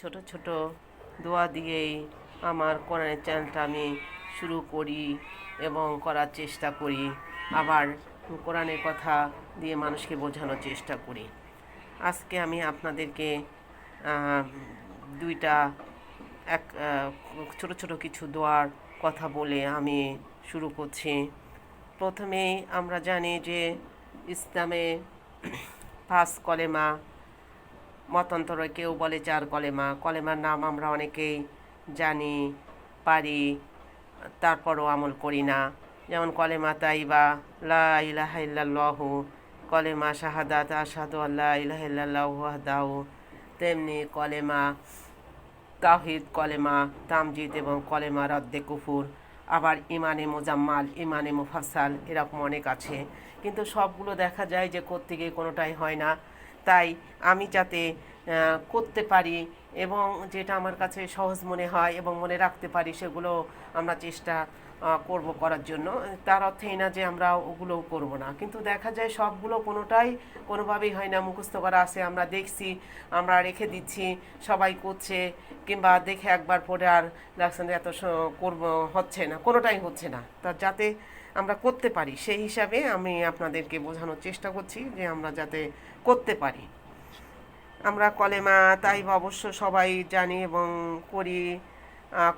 ছোট ছোট দোয়া দিয়েই আমার কোরআনের চ্যানেলটা আমি শুরু করি এবং করার চেষ্টা করি। আবার কোরআনের কথা দিয়ে মানুষকে বোঝানোর চেষ্টা করি। আজকে আমি আপনাদেরকে দুইটা, এক ছোট ছোট কিছু দোয়ার কথা বলে আমি শুরু করছি। প্রথমেই আমরা জানি যে ইসলামে পাঁচ কলেমা মতান্তরে কেউ বলে চার কলেমা, কলেমার নাম আমরা অনেকেই জানি, পারি, তারপরও আমল করি না। যেমন কলেমা তাইবা লা ইলাহা ইল্লাল্লাহু, কলেমা শাহাদাত, আশহাদু আল্লাহ ইলাহা ইল্লাল্লাহু তেমনি কলেমা তাহিদ কলেমা তামজিদ এবং কলেমা রদ্দে কুফুর। আবার ইমানে মোজাম্মাল, ইমানে মুফাসাল এরকম অনেক আছে। কিন্তু সবগুলো দেখা যায় যে গিয়ে কোনোটাই হয় না। তাই আমি যাতে করতে পারি এবং যেটা আমার কাছে সহজ মনে হয় এবং মনে রাখতে পারি সেগুলো আমরা চেষ্টা করব করার জন্য। তার অর্থেই না যে আমরা ওগুলো করব না। কিন্তু দেখা যায় সবগুলো কোনোটাই কোনোভাবেই হয় না। মুখস্থ করা আছে, আমরা দেখছি, আমরা রেখে দিচ্ছি, সবাই করছে কিংবা দেখে একবার পরে আর লাগছে এত করব, হচ্ছে না, কোনোটাই হচ্ছে না। তা যাতে আমরা করতে পারি, সেই হিসাবে আমি আপনাদেরকে বোঝানোর চেষ্টা করছি যে আমরা যাতে করতে পারি। আমরা কলেমা তাই অবশ্য সবাই জানি এবং করি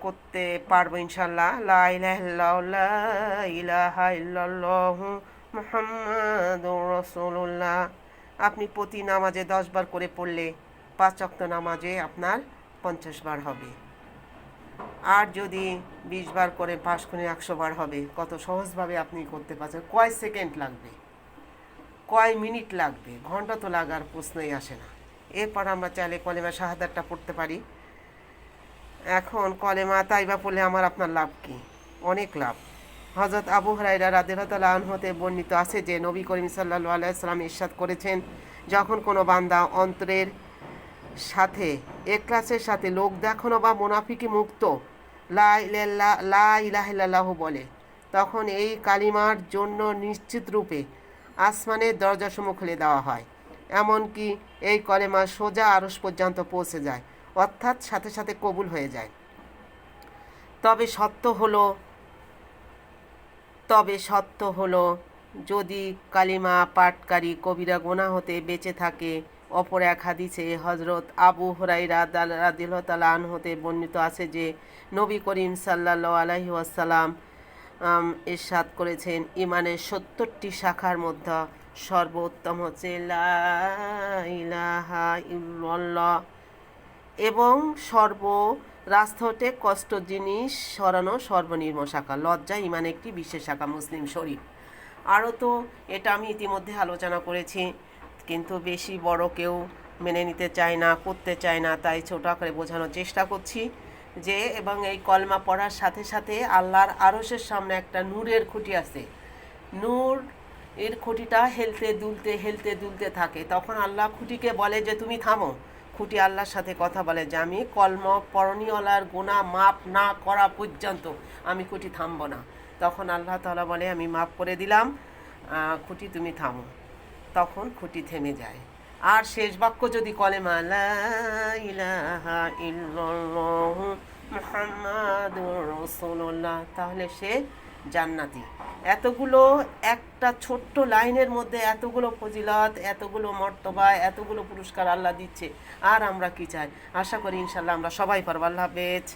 করতে পারব ইনশাল্লাহ লা ইলাহা ইল্লাল্লাহু, লা ইলাহা ইল্লাল্লাহু মুহাম্মাদুর রাসূলুল্লাহ। আপনি প্রতি নামাজে দশ বার করে পড়লে পাঁচ অক্ত নামাজে আপনার পঞ্চাশ বার হবে। আর যদি বিশ বার করে পাশ করে একশো বার হবে কত সহজভাবে আপনি করতে পারছেন। কয় সেকেন্ড লাগবে? কয় মিনিট লাগবে? ঘণ্টা তো লাগার প্রশ্নই আসে না। এরপর আমরা চাইলে কলেমা শাহাদাতটা পড়তে পারি। এখন কলেমা তাইবা পড়লে আমার আপনার লাভ কি? অনেক লাভ। হজরত আবু হরাইরা রাদিল্লাহ আনহতে বর্ণিত আছে যে, নবী করিম সাল্লাহ আলাইসাল্লাম ইরশাদ করেছেন, যখন কোনো বান্দা অন্তরের সাথে একলাসের সাথে লোক দেখানো বা মোনাফিকি মুক্ত, লা লা ইলাহিল্লাহ বলে, তখন এই কালিমার জন্য নিশ্চিত রূপে আসমানের দরজাসমূহ খুলে দেওয়া হয়। এমনকি এই কলেমা সোজা আরস পর্যন্ত পৌঁছে যায়, অর্থাৎ সাথে সাথে কবুল হয়ে যায়। তবে সত্য হলো, তবে সত্য হলো, যদি কালিমা পাটকারী কবিরা গোনা হতে বেঁচে থাকে, অপর এক হাদিসে হজরত আবু হরাইরা রাদিল তালা হতে বর্ণিত আছে যে, নবী করিম সাল্লাহ আলহি ওয়াসাল্লাম ইরশাদ করেছেন ইমানের সত্তরটি শাখার মধ্যে সর্বোত্তম হচ্ছে এবং সর্ব রাস্তা কষ্ট জিনিস সরানো সর্বনিম্ন শাখা, লজ্জা ইমান একটি বিশেষ শাখা, মুসলিম শরীফ। আরও তো এটা আমি ইতিমধ্যে আলোচনা করেছি, কিন্তু বেশি বড় কেউ মেনে নিতে চায় না, করতে চায় না, তাই ছোট আকারে বোঝানোর চেষ্টা করছি যে, এবং এই কলমা পড়ার সাথে সাথে আল্লাহর আরসের সামনে একটা নূরের খুঁটি আছে। নূর এর খুঁটিটা হেলতে দুলতে হেলতে দুলতে থাকে। তখন আল্লাহ খুঁটিকে বলে যে, তুমি থামো। খুঁটি আল্লাহর সাথে কথা বলে যে, আমি কলম পরণীওয়ালার গুণা মাপ না করা পর্যন্ত আমি খুঁটি থামবো না। তখন আল্লাহ তালা বলে, আমি মাপ করে দিলাম খুঁটি তুমি থামো। তখন খুঁটি থেমে যায়। আর শেষ বাক্য যদি কলে, মালা ইলাহা তাহলে সে জান্নাতি। এতগুলো একটা ছোট্ট লাইনের মধ্যে এতগুলো ফজিলত, এতগুলো মর্তবা, এতগুলো পুরস্কার আল্লাহ দিচ্ছে। আর আমরা কি চাই? আশা করি ইনশাল্লাহ আমরা সবাই পারব। আল্লাহ হাফেজ।